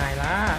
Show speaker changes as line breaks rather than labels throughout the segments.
ตายละ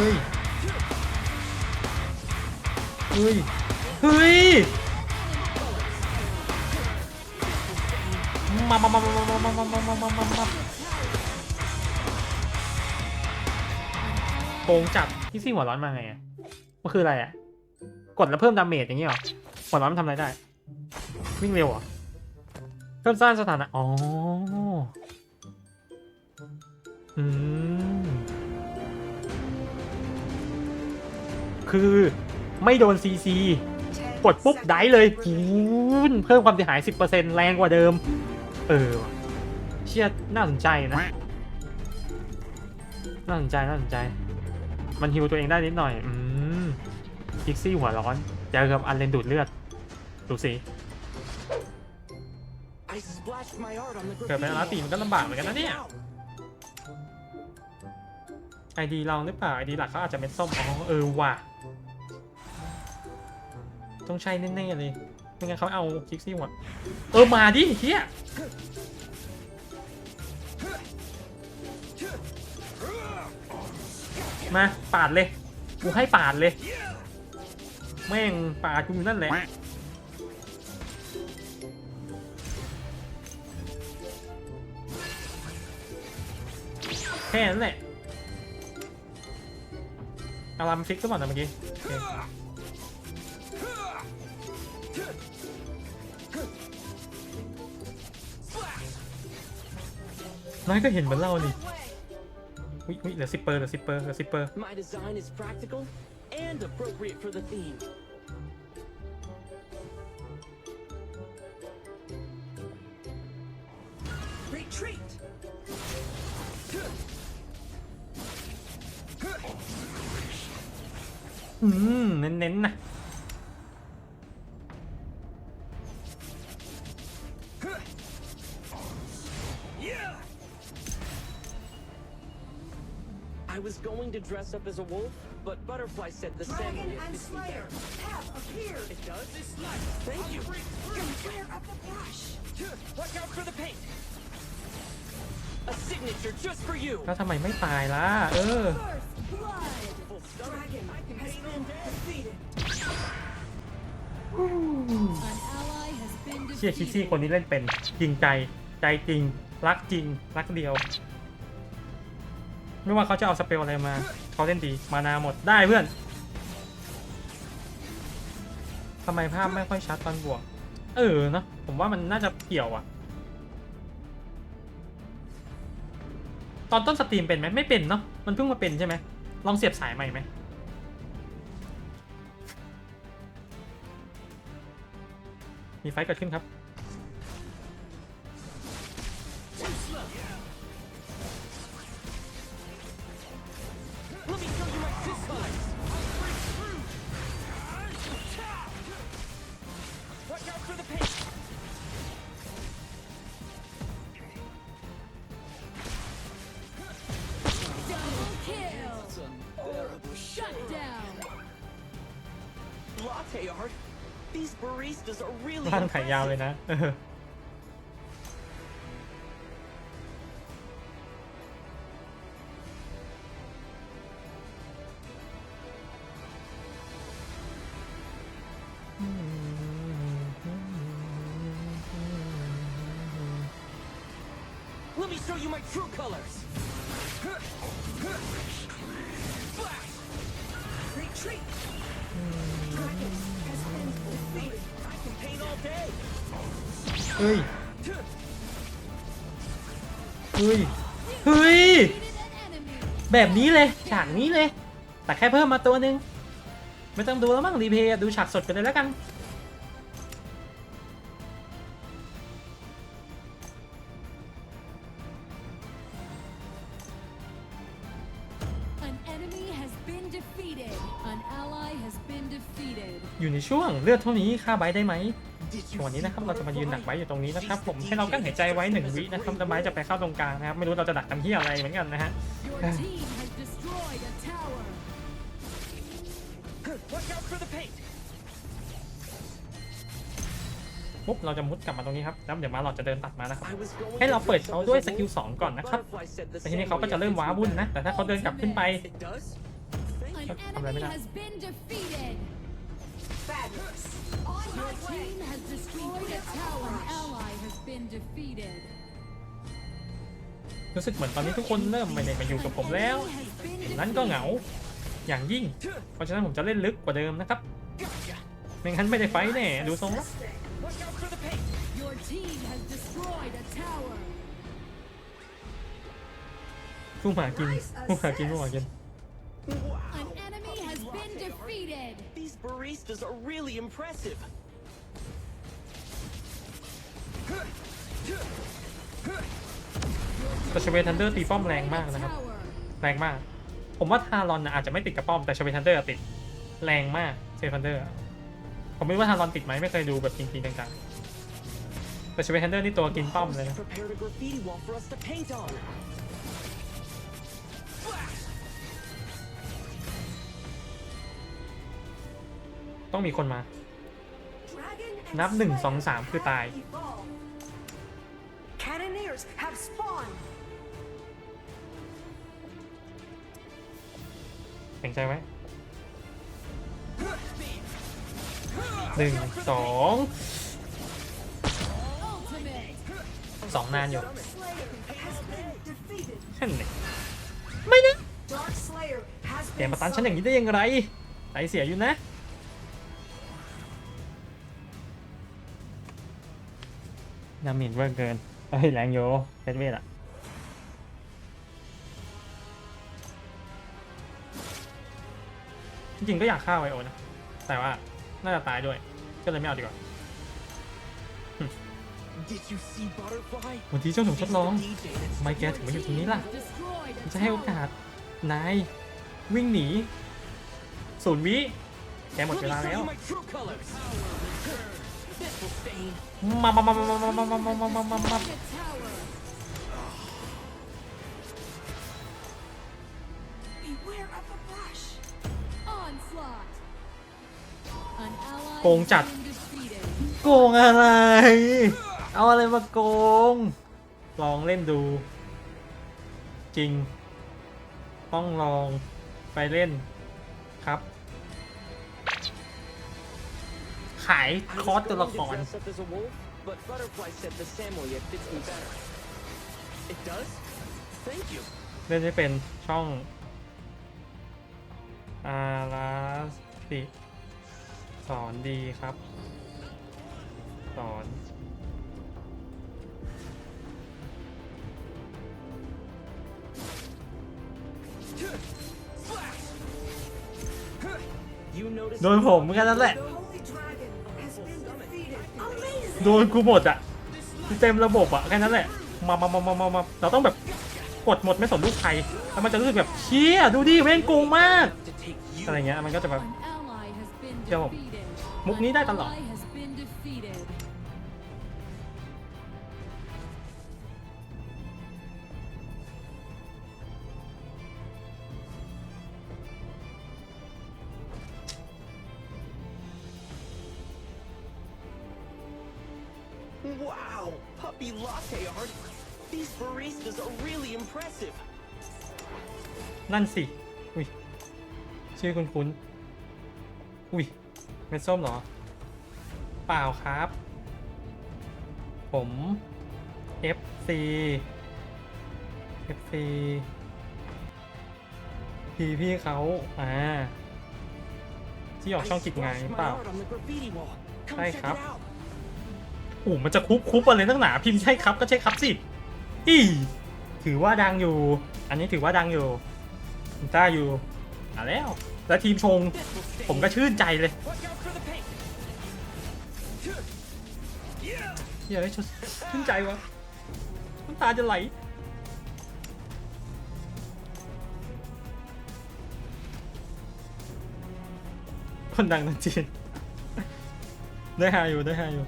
ฮ้ย เฮ้ย เฮ้ย มามามามามามามามามามามาโกงจัดที่ซี่หัวร้อนมาไงอะมันคืออะไรอะ กดแล้วเพิ่มดาเมจอย่างงี้หรอ หัวร้อนมันทำอะไรได้ วิ่งเร็วเหรอ เพิ่มสร้างสถานะ อ๋อ อืม คือไม่โดนซีซีกดปุ๊บได้เลยปูนเพิ่มความเสียหาย 10%แรงกว่าเดิม เออว่ะเชี่ยน่าสนใจนะ น่าสนใจ น่าสนใจ มันฮิวตัวเองได้นิดหน่อย อืมพิกซี่หัวร้อนเจอกับอันเลนดูดเลือด ดูสิเกิดเป็นอาร์ตีมันก็ลำบากเหมือนกันนะเนี่ยไอดีเราหรือเปล่าไอดีหลักเขาอาจจะเป็นส้มอ๋อเออว่ะ ต้องใช่แน่ๆเลย ไม่งั้นเขาเอาคิกซี่หมด เออ มาดิเฮียมาปาดเลย กูให้ปาดเลย แม่งปาดกูอยู่นั่นแหละแค่นั้นแหละอารามฟิกก็บอกนะเมื่อกี้ น้อยก็เห็นเหมือนเรานี่วิวิเหลือสิบเปอร์เหลือสิบเปอร์เหลือสิบเปอร์
My design is practical and appropriate for the theme. Retreat!
อืม เน้นๆนะ
I was going to dress up as a wolf, but Butterfly said the same
Dragon
wolf
and
is
Slayer have appeared.
It does? It's nice. Thank you.
Clear up the brush.
Watch out for the paint. A signature just for you.
แล้วทำไมไม่ตายล่ะ เออ
First blood.
Full stomach.
Dragon has been defeated.
An ally has been
เชียร์คิกซี่
defeated.
คนนี้เล่นเป็น จริงใจ ใจจริง รักจริง รักเดียว ไม่ว่าเขาจะเอาสเปลอะไรมา เขาเล่นดีมานาหมดได้เพื่อนทำไมภาพไม่ค่อยชัดตอนบวก เออเนาะผมว่ามันน่าจะเกี่ยวอะตอนต้นสตรีมเป็นไหมไม่เป็นเนาะมันเพิ่งมาเป็นใช่ไหมลองเสียบสายใหม่ไหมมีไฟเกิดขึ้นครับ
These baristas are really
ร่างขายยาวเลยนะเออ
Let me show you my true colors.
Retreat.
เฮ้ย เฮ้ย เฮ้ย แบบนี้เลย ฉากนี้เลย แต่แค่เพิ่มมาตัวหนึ่งไม่ต้องดูแล้วมั้งรีเพย์ดูฉากสดกันเลยแล้วกัน อยู่ในช่วงเลือดเท่านี้ฆ่าใบได้ไหม
Did you
วันนี้นะครับ
see
เราจะมายืนดักไว้อยู่ตรงนี้นะครับผม
These
ให้เรากั้นหายใจไว้หนึ่งวิ
DJs
นะครับแล้วไบร์ทจะไปเข้าตรงกลางนะครับไม่รู้เราจะดักทำที่อะไรเหมือนกันนะฮะ
Your team has destroyed a tower.
Watch out for the paint.
ปุ๊บเราจะมุดกลับมาตรงนี้ครับแล้วเดี๋ยวมาเราจะเดินตัดมานะครับ
I was going
ให้เรา
to
เปิด
dress
เขา
up as
ด้วย
a
สกิล
wolf,
สองก่อน
but
นะครับ
Butterfly said the
แต่ทีนี้
same
เขาก็
way
จะ
if
เริ่ม
it's
ว้า
too
วุ่นนะ
bad.
แต่ถ้าเขาเดินกลับขึ้นไป
It does? Thank
An
you.
Không làm thế
enemy
nào.
Has been defeated.
Fabulous. On
Your
my way.
team has destroyed a tower. An ally has been defeated.
รู้สึกเหมือนตอนนี้ทุกคนเริ่มไม่ได้มาอยู่กับผมแล้ว
An enemy has been
อย่างนั้นก็เหงา อย่างยิ่ง เพราะฉะนั้นผมจะเล่นลึกกว่าเดิมนะครับ
Gotcha.
ไม่งั้นไม่ได้ไฟท์แน่ ดูทรงแล้ว
Watch out for the paint.
Your team has destroyed a tower.
ผู้หากินผู้หากินผู้หากิน
Wow.
An enemy has been defeated.
These baristas are really impressive.
แต่ชเวทันเดอร์ตีป้อมแรงมากนะครับ แรงมาก ผมว่าทารอนนะอาจจะไม่ติดกับป้อมแต่ชเวทันเดอร์ติด แรงมากเชเวทันเดอร์ ผมไม่รู้ว่าทารอนติดไหมไม่เคยดูแบบจริงๆจังๆแต่ชเวทันเดอร์นี่ตัวกินป้อมเลยนะต้องมีคนมา นับหนึ่งสองสามคือตาย
Cannoneers have spawned.
แข็งใจไว้หนึ่งสองสองนานอยู่
Slayer has been defeated.
แค่ไหนไม่นะแกมาตันฉันอย่างนี้ได้ยังไงใจเสียอยู่นะดาเมจเวอร์เกินเฮ้ยแรงโยเพชรเวทอะ จริงๆก็อยากฆ่าไวโอนะ แต่ว่าน่าจะตายด้วย ก็เลยไม่เอาดีกว่า
Did you see Butterfly?
วันที่เจ้าหนุ่มทดลอง
He's the DJ that's
ทำไมแกถึงมาอยู่ตรงนี้ล่ะ
Destroyed a
จะให้โอกาส นาย วิ่งหนีศูนย์วิแกหมด
Let
เว
me
ลา
show
แล้ว
you my true colors. This will stain.
มามามามามามามามามามา โกงจัด
has been defeated.
โกงอะไร เอาอะไรมาโกง ลองเล่นดู จริง ต้องลองไปเล่นครับ ขาย
I
คอร์ส
was
ตัวละ
going
ค
to
ร
dress up as a wolf, but Butterfly said the Samoyed fits me better. It does? Thank you.
เล่นได้เป็นช่อง อาราสิสอนดีครับ สอน
You noticed
โดนผมแค่นั้นแหละ
The Holy Dragon has been defeated. Amazing.
โดนกูหมดอะ เต็มระบบอะแค่นั้นแหละ มามามามามามาเราต้องแบบ กดหมดไม่สนลูกใครแล้วมันจะรู้สึกแบบเชี่ยดูดิแม่งโกงมากอะไรเงี้ยมันก็จะแบบเดี๋ยวผมมุกนี้ได้ตลอด
An ally has been defeated.
'Wow! Puppy latte art! These baristas are really impressive.
นั่นสิ อุ้ย ชื่อคุณคุ้นๆอุ้ย เม็ดส้มเหรอ เปล่าครับ ผม FC FC พี่พี่เขา อ่า ที่ออกช่องกิจงาน
splashed
เป
my
ล่า
art on the graffiti wall. Come
Đây
check
khắp.
it out.
โอ้มันจะคุบคุบอะไรตั้งหนา พิมพ์ใช่ครับก็ใช่ครับสิ อีถือว่าดังอยู่ อันนี้ถือว่าดังอยู่ได้อยู่อะแล้ว แล้วทีมชง ผมก็ชื่นใจเลย
Watch out for the paint. Yeah.
เฮ้ยชื่นใจวะน้ำตาจะไหลคนดังในจีนได้หาอยู่ได้หาอยู่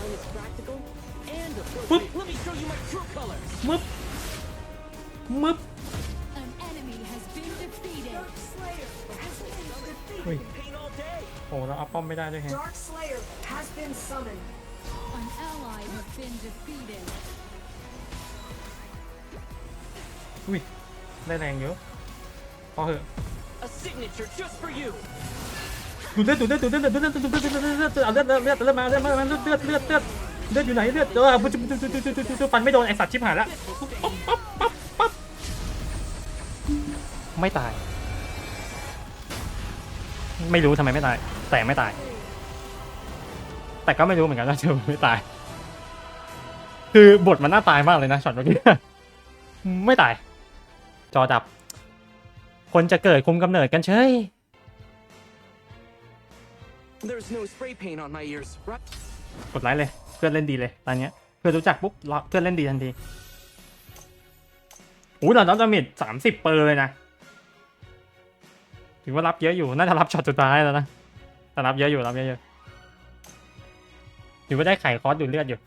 My design is practical and
Whoop.
appropriate. Let me show you my true colors.
มึบมึบ
An enemy has been defeated.
Dark Slayer has been defeated.
Wait.
Paint all day.
โอ้เราเอาป้อมไม่ได้ด้วยแฮะ
Dark Slayer has been summoned.
An ally has been defeated.
อุ้ย ได้แรงเยอะพอเหอะ
A signature just for you.
ดูดเลือดดูดเลือดดูดเลือดดูดเลือดดูเลือดดูเลือดดูเลือดเอาเลือดเลือดเลือดเลือดมาเลือดมาเลือดเลือดเลือดเลือดเลือดอยู่ไหนเลือดเออปุ๊บปุ๊บปุ๊บปุ๊บปุ๊บปุ๊บฟันไม่โดนไอสัตว์ชิบหายละปั๊บปั๊บปั๊บไม่ตาย ไม่รู้ทำไมไม่ตาย แต่ไม่ตาย แต่ก็ไม่รู้เหมือนกันว่าเธอไม่ตาย คือบทมันน่าตายมากเลยนะช็อตเมื่อกี้ไม่ตาย จอดับ คนจะเกิดคุมกำเนิดกันเฉย
There's no spray paint on my ears, right?
กดไลค์เลย เพื่อนเล่นดีเลยตอนเนี้ยเพื่อนรู้จักปุ๊บรอเพื่อนเล่นดีทันทีอู้เรารับดาเมจสามสิบเปอร์เลยนะ ถือว่ารับเยอะอยู่ น่าจะรับช็อตสุดท้ายแล้วนะ แต่รับเยอะอยู่ รับเยอะอยู่ถือว่าได้ไข่คอร์สดูดเลือดอยู่